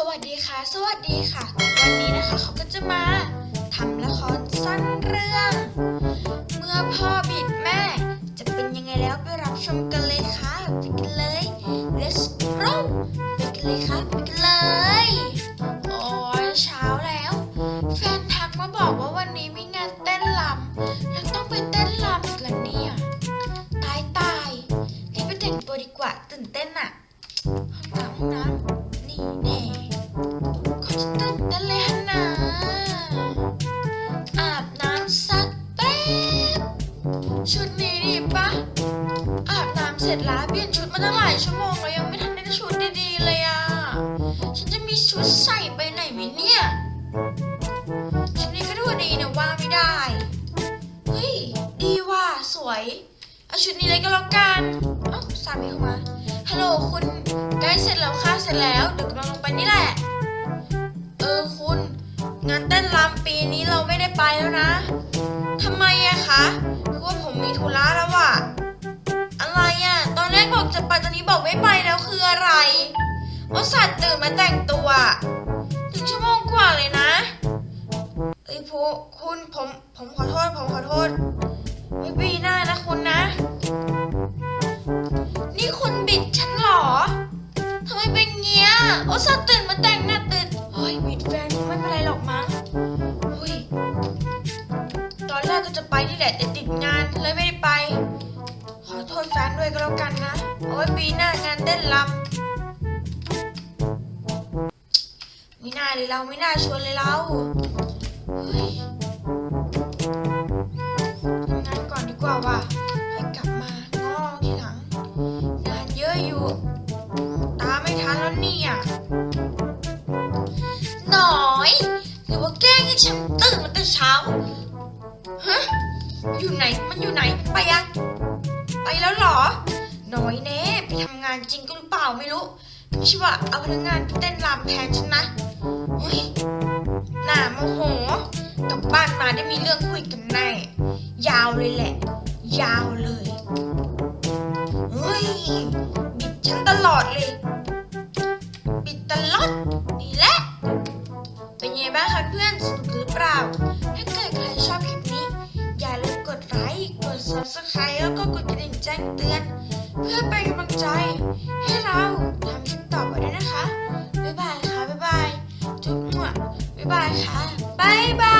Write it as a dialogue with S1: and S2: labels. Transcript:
S1: สวัสดีค่ะ สวัสดีค่ะ วันนี้นะคะเขาก็จะมาทำละครสั้นเรื่อง เมื่อพ่อบิดแม่ จะเป็นยังไงแล้วไปรับชมกันเลยค่ะไปกันเลย let's go ไปกันเลยค่ะไปกันเลยโอ้ยเช้าแล้ว แฟนทักมาบอกว่าวันนี้มีงานเต้นรำแล้วต้องไปเต้นรำอีกแล้วเนี่ยตายตายรีบไปแต่งตัวดีกว่าตื่นเต้นอะห้องน้ำห้องน้ำ ชุดนี้ดีปะอาบน้ำเสร็จแล้วเปลี่ยนชุดมาตั้งหลายชั่วโมงแล้วยังไม่ทันได้ชุดดีๆเลยอะฉันจะมีชุดใส่ไปไหนไหมเนี่ย ชุดนี้ก็ดูดีนะว่าไม่ได้ เฮ้ย ดีว่ะสวย เอาชุดนี้เลยก็แล้วกันเอ้าสามีเข้ามา ฮัลโหลคุณใกล้เสร็จแล้วค่ะเสร็จแล้วเดี๋ยวกำลังลงไปนี่แหละานเต้นรำปีนี้เราไม่ได้ไปแล้วนะทำไมอะคะคือว่าผมมีธุระแล้วอะอะไรอะตอนแรกบอกจะไปตอนนี้บอกไม่ไปแล้วคืออะไรว่าสัตว์ตื่นมาแต่งตัวหนึ่งชั่วโมงกว่าเลยนะเอ้ยพูคุณผมผมขอโทษ ผมขอโทษไม่ปีหน้านะคุณนะ นี่คุณบิดฉันเหรอทำไมเป็นเงี้ยโอสัตว์ตื่นมาแต่ง แรกก็จะไปนี่แหละแต่ติดงานเลยไม่ได้ไป ขอโทษแฟนด้วยก็แล้วกันนะ เอาไว้ปีหน้างานเต้นรำไม่น่าเลยเราไม่น่าชวนเลยเราทำงานก่อนดีกว่าว่ะให้กลับมาง้อทีหลัง งานเยอะอยู่ ตาไม่ทันแล้วเนี่ย หน่อย หรือว่าแกล้งให้ฉันตื่นมาแต่เช้า ฮะอยู่ไหนมันอยู่ไหนไปยังไปแล้วเหรอ น้อยแน่ไปทำงานจริงก็หรือเปล่าไม่รู้ใช่ว่าเอาพนักงานไปเต้นรำแทนฉันนะเฮ้ยหน่าโมโหกลับบ้านมาได้มีเรื่องคุยกันแน่ยาวเลยแหละ ยาวเลยเฮ้ยบิดฉันตลอดเลย บิดตลอดนี่แหละเป็นไงบ้างคะเพื่อนสนุกหรือเปล่า แจ้งเตือน เพื่อเป็นกำลังใจ ให้เราทำคลิปต่อไปด้วยนะคะ บ๊ายบายค่ะ บ๊ายบายจุ๊บมั่วบ๊ายบายค่ะ บ๊ายบาย